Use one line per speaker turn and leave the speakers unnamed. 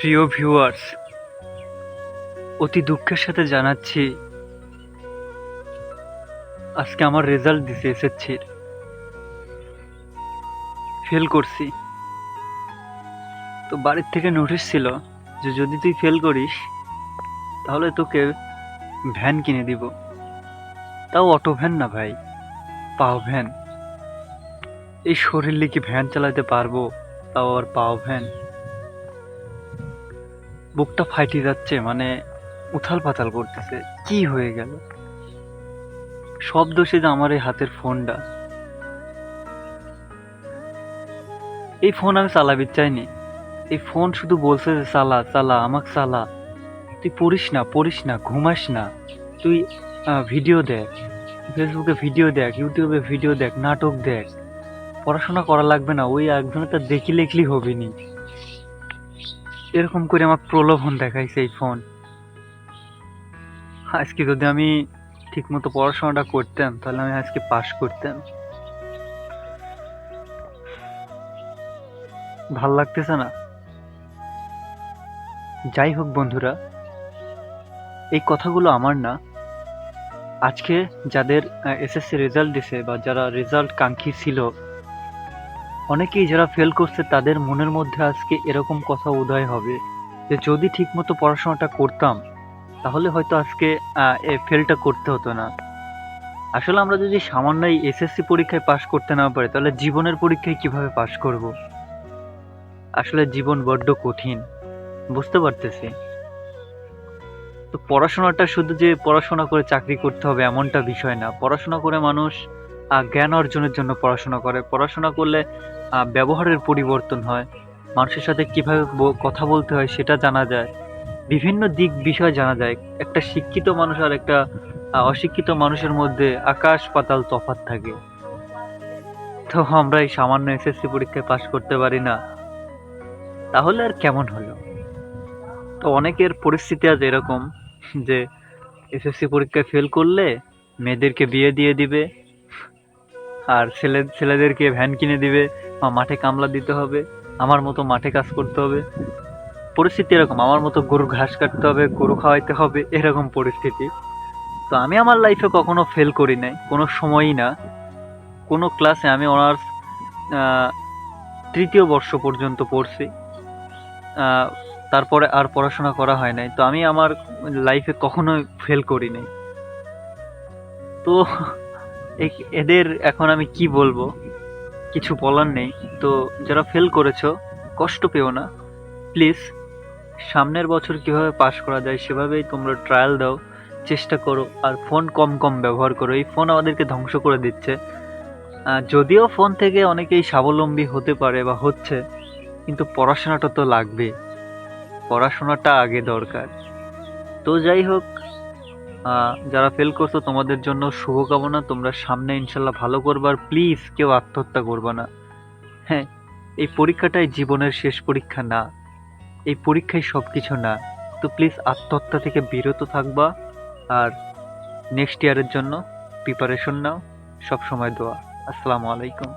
প্রিয় ভিউয়ার্স, অতি দুঃখের সাথে জানাচ্ছি, আজকে আমার রেজাল্ট দিছে এসএসসির ফেল করছি। তো বাড়ির থেকে নোটিশ ছিল যে যদি তুই ফেল করিস, তাহলে তোকে ভ্যান কিনে দিব। তাও অটো ভ্যান না ভাই, পাও ভ্যান এই শরীর কি ভ্যান চালাতে পারব, তাও আর পাও ভ্যান বুকটা ফাইটে যাচ্ছে মানে উথাল পাতাল করতেছে। কি হয়ে গেল? সব দোষে যে আমার এই হাতের ফোনটা। এই ফোন আমি চালাবি, চাইনি। এই ফোন শুধু বলছে যে, চালা চালা, আমাকে চালা। তুই পড়িস না পড়িস না, ঘুমাস না। তুই ভিডিও দেখ, ফেসবুকে ভিডিও দেখ, ইউটিউবে ভিডিও দেখ, নাটক দেখ। পড়াশোনা করা লাগবে না, ওই একজনের তো দেখি লেখলি হবে নি। এরকম করে আমার প্রলোভন দেখাইছে এই ফোন আজকে যদি আমি ঠিকমতো পড়াশোনাটা করতাম, তাহলে আমি আজকে পাশ করতাম। ভালো লাগতেছে না? যাই হোক বন্ধুরা, এই কথাগুলো আমার না। আজকে যাদের এসএসসি রেজাল্ট দিছে বা যারা রেজাল্ট কাঙ্ক্ষী ছিল অনেকেই যারা ফেল করছে তাদের মনের মধ্যে আজকে এরকম কথা উদয় হবে যে যদি ঠিকমতো পড়াশোনাটা করতাম, তাহলে হয়তো আজকে ফেলটা করতে হতো না। আসলে আমরা যদি সামান্য এই এসএসসি পরীক্ষায় পাশ করতে না পারি, তাহলে জীবনের পরীক্ষায় কীভাবে পাশ করব? আসলে জীবন বড্ড কঠিন, বুঝতে পারতেছি। তো পড়াশোনাটা শুধু যে পড়াশোনা করে চাকরি করতে হবে এমনটা বিষয় না। পড়াশোনা করে মানুষ জ্ঞান অর্জনের জন্য পড়াশোনা করে। পড়াশোনা করলে ব্যবহারের পরিবর্তন হয়। মানুষের সাথে কীভাবে কথা বলতে হয় সেটা জানা যায়। বিভিন্ন দিক বিষয় জানা যায়। একটা শিক্ষিত মানুষ আর একটা অশিক্ষিত মানুষের মধ্যে আকাশ পাতাল তফাৎ থাকে। তো আমরা এই সামান্য এসএসসি পরীক্ষায় পাশ করতে পারি না। তাহলে আর কেমন হলো? তো অনেকের পরিস্থিতি আজ এরকম যে এসএসসি পরীক্ষায় ফেল করলে মেয়েদেরকে বিয়ে দিয়ে দিবে। আর ছেলে ছেলেদেরকে ভ্যান কিনে দিবে বা মাঠে কামলা দিতে হবে, আমার মতো মাঠে কাজ করতে হবে। পরিস্থিতি এরকম, আমার মতো গরু ঘাস কাটতে হবে, গরু খাওয়াইতে হবে, এরকম পরিস্থিতি। তো আমি আমার লাইফে কখনো ফেল করি নাই, কোনো সময়ই না। কোনো ক্লাসে আমি অনার্স তৃতীয় বর্ষ পর্যন্ত পড়ছি। তারপরে আর পড়াশোনা করা হয় নাই। তো আমি আমার লাইফে কখনোই ফেল করি নাই। তো এদের এখন আমি কি বলব? কিছু বলার নেই। তো যারা ফেল করেছ, কষ্ট পেও না। প্লিজ সামনের বছর কীভাবে পাশ করা যায় সেভাবেই তোমরা ট্রায়াল দাও, চেষ্টা করো, আর ফোন কম কম ব্যবহার করো। এই ফোন আমাদেরকে ধ্বংস করে দিচ্ছে। যদিও ফোন থেকে অনেকেই স্বাবলম্বী হতে পারে বা হচ্ছে, কিন্তু পড়াশোনাটা তো লাগবে পড়াশোনাটা আগে দরকার। তো যাই হোক যারা ফেল করছ, তোমাদের জন্য শুভকামনা। তোমরা সামনে ইনশাল্লাহ ভালো করবার প্লিজ কেউ আত্মহত্যা করবে না। হ্যাঁ এই পরীক্ষাটাই জীবনের শেষ পরীক্ষা না। এই পরীক্ষায় সব কিছু না। তো প্লিজ আত্মহত্যা থেকে বিরত থাকবা, আর নেক্সট ইয়ারের জন্য প্রিপারেশন নাও। সব সময় দোয়া। আসসালামু আলাইকুম।